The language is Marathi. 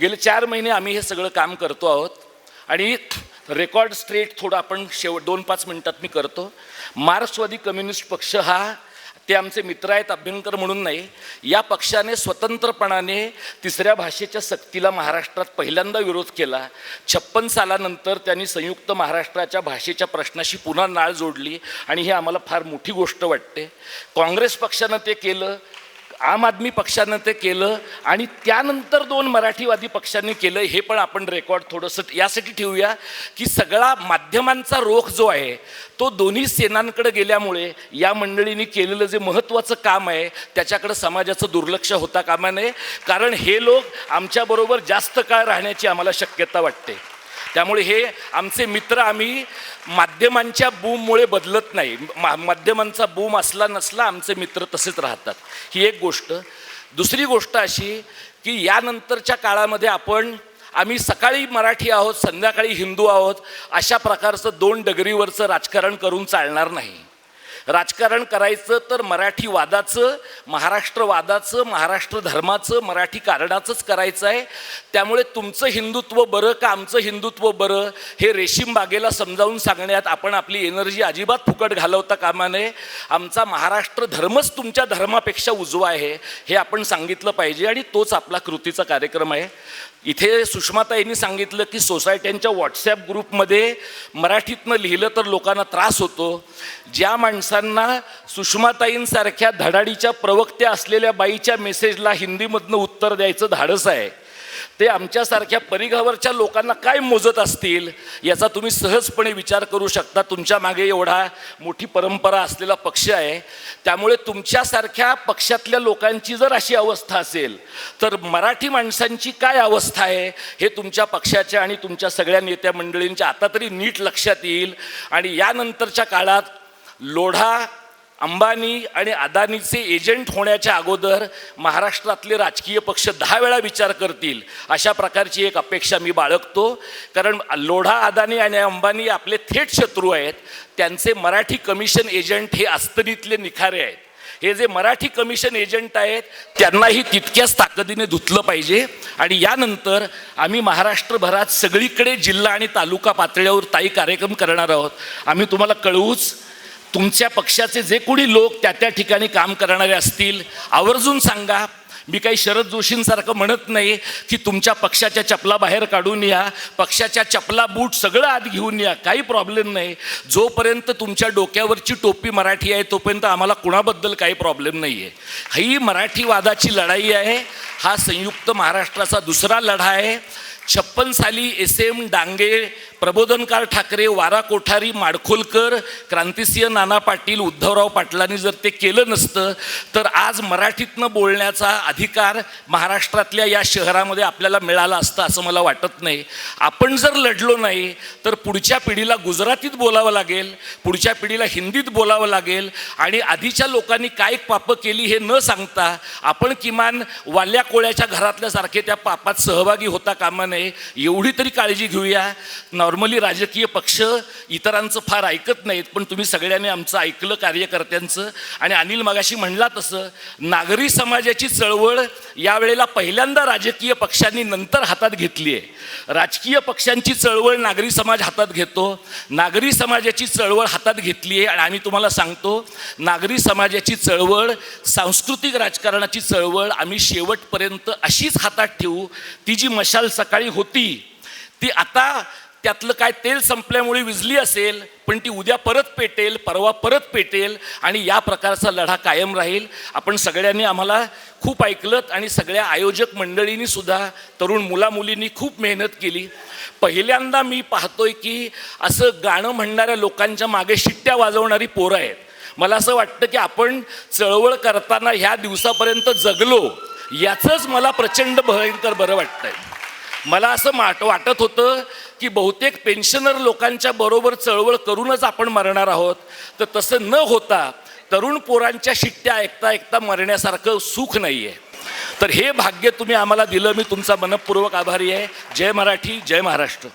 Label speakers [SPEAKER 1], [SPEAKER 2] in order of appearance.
[SPEAKER 1] गेले चार महिने आम्ही हे सगळं काम करतो आहोत. आणि रेकॉर्ड स्ट्रेट थोडं आपण शेवट दोन पाच मिनटात मी करतो. मार्क्सवादी कम्युनिस्ट पक्ष हा ते आमचे मित्र आहेत अभ्यंकर म्हणून नाही. या पक्षाने स्वतंत्रपणाने तिसऱ्या भाषेच्या सक्तीला महाराष्ट्रात पहिल्यांदा विरोध केला. छप्पन सालानंतर त्यांनी संयुक्त महाराष्ट्राच्या भाषेच्या प्रश्नाशी पुन्हा नाळ जोडली. आणि ही आम्हाला फार मोठी गोष्ट वाटते. काँग्रेस पक्षानं ते केलं. आम आदमी पक्षानं ते केलं आणि त्यानंतर दोन मराठीवादी पक्षांनी केलं हे पण आपण रेकॉर्ड थोडंसं यासाठी ठेवूया की सगळा माध्यमांचा रोख जो आहे तो दोन्ही सेनांकडे गेल्यामुळे या मंडळींनी केलेलं जे महत्त्वाचं काम आहे त्याच्याकडे समाजाचं दुर्लक्ष होता कामा नये. कारण हे लोक आमच्याबरोबर जास्त काळ राहण्याची आम्हाला शक्यता वाटते. त्यामुळे हे आमचे मित्र आम्ही माध्यमांच्या बूममुळे बदलत नाही. मा माध्यमांचा बूम असला नसला आमचे मित्र तसेच राहतात. ही एक गोष्ट. दुसरी गोष्ट अशी की यानंतरच्या काळामध्ये आपण आम्ही सकाळी मराठी आहोत संध्याकाळी हिंदू आहोत अशा प्रकारचं दोन डगरीवरचं राजकारण करून चालणार नाही. राजकारण करायचं तर मराठी वादाचं महाराष्ट्रवादाचं महाराष्ट्र धर्माचं मराठी कारणाचंच करायचं आहे. त्यामुळे तुमचं हिंदुत्व बरं का आमचं हिंदुत्व बरं हे रेशीम बागेला समजावून सांगण्यात आपण आपली एनर्जी अजिबात फुकट घालवता कामा नये. आमचा महाराष्ट्र धर्मच तुमच्या धर्मापेक्षा उजवा आहे हे आपण सांगितलं पाहिजे आणि तोच आपला कृतीचा कार्यक्रम आहे. इथे सुषमाताईंनी सांगितलं की सोसायट्यांच्या व्हॉट्सॲप ग्रुपमध्ये मराठीतनं लिहिलं तर लोकांना त्रास होतो. ज्या माणसं माणसांना सुषमाताईंसारख्या धडाडीच्या प्रवक्त्या असलेल्या बाईच्या मेसेजला हिंदीमधनं उत्तर द्यायचं धाडस आहे. ते आमच्यासारख्या परिघावरच्या लोकांना काय मोजत असतील याचा तुम्ही सहजपणे विचार करू शकता. तुमच्या मागे एवढा मोठी परंपरा असलेला पक्ष आहे. त्यामुळे तुमच्यासारख्या पक्षातल्या लोकांची जर अशी अवस्था असेल तर मराठी माणसांची काय अवस्था आहे हे तुमच्या पक्षाच्या आणि तुमच्या सगळ्या नेत्या मंडळींच्या आता तरी नीट लक्षात येईल. आणि यानंतरच्या काळात लोढा अंबानी आणि अदानीचे एजंट होण्याच्या अगोदर महाराष्ट्रातले राजकीय पक्ष दहा वेळा विचार करतील अशा प्रकारची एक अपेक्षा मी बाळगतो. कारण लोढा अदानी आणि अंबानी आपले थेट शत्रू आहेत. त्यांचे मराठी कमिशन एजंट हे अस्तनीतले निखारे आहेत. हे जे मराठी कमिशन एजंट आहेत त्यांनाही तितक्याच ताकदीने धुतलं पाहिजे. आणि यानंतर आम्ही महाराष्ट्रभरात सगळीकडे जिल्हा आणि तालुका पातळीवर ताई कार्यक्रम करणार आहोत. आम्ही तुम्हाला कळवूच तुमच्या पक्षाचे जे कोणी लोक त्या त्या ठिकाणी काम करणारे असतील आवर्जून सांगा. मी काही शरद जोशींसारखं म्हणत नाही की तुमच्या पक्षाच्या चपला बाहेर काढून या पक्षाच्या चपला बूट सगळं आत घेऊन या काही प्रॉब्लेम नाही. जोपर्यंत तुमच्या डोक्यावरची टोपी मराठी आहे तोपर्यंत आम्हाला कुणाबद्दल काही प्रॉब्लेम नाही आहे ही मराठीवादाची लढाई आहे हा संयुक्त महाराष्ट्राचा दुसरा लढा आहे. छप्पन साली एस एम डांगे प्रबोधनकार ठाकरे वारा कोठारी माडखोलकर क्रांतिसिंह नाना पाटील उद्धवराव पाटलांनी जर ते केलं नसतं तर आज मराठीतनं बोलण्याचा अधिकार महाराष्ट्रातल्या या शहरामध्ये आपल्याला मिळाला असता असं मला वाटत नाही. आपण जर लढलो नाही तर पुढच्या पिढीला गुजरातीत बोलावं लागेल पुढच्या पिढीला हिंदीत बोलावं लागेल आणि आधीच्या लोकांनी काय पापं केली हे न सांगता आपण किमान वाल्या कोळ्याच्या घरातल्यासारखे त्या पापात सहभागी होता कामा नये एवढी तरी काळजी घेऊया. नॉर्मली राजकीय पक्ष इतरांचं फार ऐकत नाहीत पण तुम्ही सगळ्यांनी आमचं ऐकलं कार्यकर्त्यांचं. आणि अनिल मगाशी म्हणला तसं नागरी समाजाची चळवळ यावेळेला पहिल्यांदा राजकीय पक्षांनी नंतर हातात घेतली आहे. राजकीय पक्षांची चळवळ नागरी समाज हातात घेतो नागरी समाजाची चळवळ हातात घेतली आहे. आणि आम्ही तुम्हाला सांगतो नागरी समाजाची चळवळ सांस्कृतिक राजकारणाची चळवळ आम्ही शेवट पर्यंत अशीच हातात ठेवू ती जी मशाल सकाळी होती ती आता त्यातलं काय तेल संपल्यामुळे विजली असेल पण ती उद्या परत पेटेल परवा परत पेटेल आणि या प्रकारचा लढा कायम राहील. आपण सगळ्यांनी आम्हाला खूप ऐकलत आणि सगळ्या आयोजक मंडळींनी सुद्धा तरुण मुलामुलींनी खूप मेहनत केली. पहिल्यांदा मी पाहतोय की असं गाणं म्हणणाऱ्या लोकांच्या मागे शिट्ट्या वाजवणारी पोरं आहेत. मला असं वाटतं की आपण चळवळ करताना ह्या दिवसापर्यंत जगलो याचंच मला प्रचंड भयंकर बरं वाटतंय. मला असं माट वाटत होतं की बहुतेक पेन्शनर लोकांच्या बरोबर चळवळ करूनच आपण मरणार आहोत. तर तसं न होता तरुण पोरांच्या शिट्ट्या ऐकता ऐकता मरण्यासारखं सुख नाही आहे तर हे भाग्य तुम्ही आम्हाला दिलं. मी तुमचा मनपूर्वक आभारी आहे. जय मराठी जय महाराष्ट्र.